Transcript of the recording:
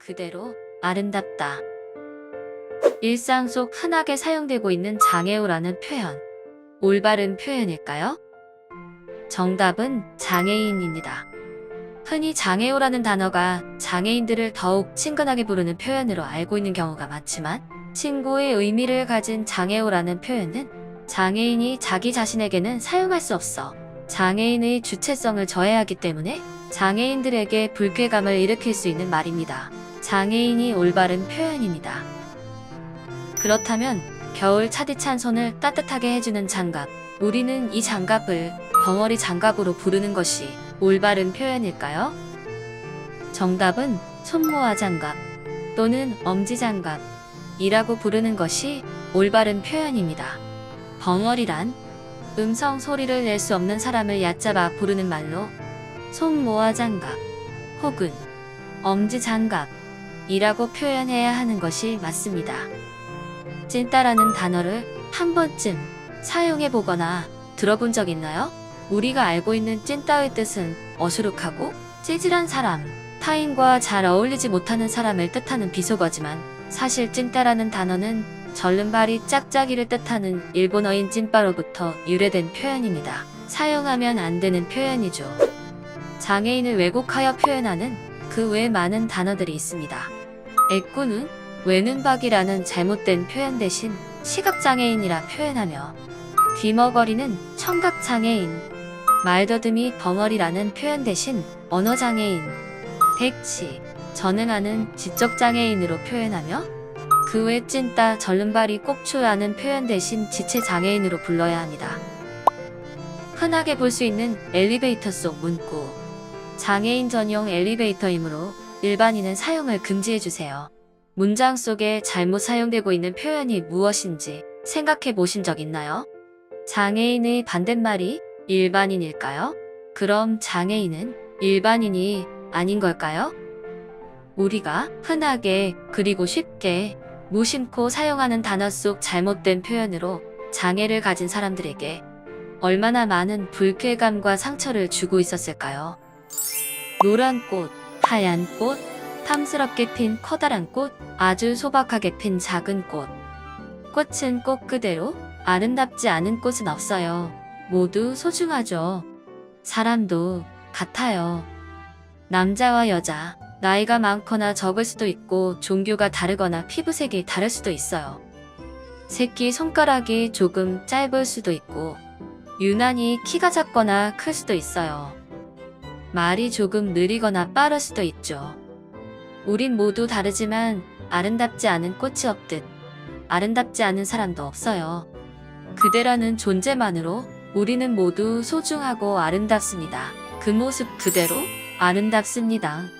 그대로 아름답다. 일상 속 흔하게 사용되고 있는 장애우라는 표현. 올바른 표현일까요? 정답은 장애인입니다. 흔히 장애우라는 단어가 장애인들을 더욱 친근하게 부르는 표현으로 알고 있는 경우가 많지만 친구의 의미를 가진 장애우라는 표현은 장애인이 자기 자신에게는 사용할 수 없어 장애인의 주체성을 저해하기 때문에 장애인들에게 불쾌감을 일으킬 수 있는 말입니다. 장애인이 올바른 표현입니다. 그렇다면 겨울 차디찬 손을 따뜻하게 해주는 장갑. 우리는 이 장갑을 벙어리 장갑으로 부르는 것이 올바른 표현일까요? 정답은 손모아 장갑 또는 엄지 장갑이라고 부르는 것이 올바른 표현입니다. 벙어리란 음성 소리를 낼 수 없는 사람을 얕잡아 부르는 말로 손모아 장갑 혹은 엄지 장갑 이라고 표현해야 하는 것이 맞습니다. 찐따라는 단어를 한 번쯤 사용해 보거나 들어본 적 있나요? 우리가 알고 있는 찐따의 뜻은 어수룩하고 찌질한 사람, 타인과 잘 어울리지 못하는 사람을 뜻하는 비속어지만 사실 찐따라는 단어는 절름발이 짝짝이를 뜻하는 일본어인 찐빠로부터 유래된 표현입니다. 사용하면 안 되는 표현이죠. 장애인을 왜곡하여 표현하는 그 외 많은 단어들이 있습니다. 애꾸는 외눈박이라는 잘못된 표현 대신 시각장애인이라 표현하며 귀머거리는 청각장애인, 말더듬이 벙어리라는 표현 대신 언어장애인, 백치, 전응하는 지적장애인으로 표현하며 그 외 찐따 절름발이 꼽추라는 표현 대신 지체장애인으로 불러야 합니다. 흔하게 볼 수 있는 엘리베이터 속 문구 장애인 전용 엘리베이터이므로 일반인은 사용을 금지해주세요. 문장 속에 잘못 사용되고 있는 표현이 무엇인지 생각해 보신 적 있나요? 장애인의 반대말이 일반인일까요? 그럼 장애인은 일반인이 아닌 걸까요? 우리가 흔하게 그리고 쉽게 무심코 사용하는 단어 속 잘못된 표현으로 장애를 가진 사람들에게 얼마나 많은 불쾌감과 상처를 주고 있었을까요? 노란 꽃, 하얀 꽃, 탐스럽게 핀 커다란 꽃, 아주 소박하게 핀 작은 꽃. 꽃은 꽃 그대로 아름답지 않은 꽃은 없어요. 모두 소중하죠. 사람도 같아요. 남자와 여자, 나이가 많거나 적을 수도 있고 종교가 다르거나 피부색이 다를 수도 있어요. 새끼 손가락이 조금 짧을 수도 있고 유난히 키가 작거나 클 수도 있어요. 말이 조금 느리거나 빠를 수도 있죠. 우린 모두 다르지만 아름답지 않은 꽃이 없듯 아름답지 않은 사람도 없어요. 그대라는 존재만으로 우리는 모두 소중하고 아름답습니다. 그 모습 그대로 아름답습니다.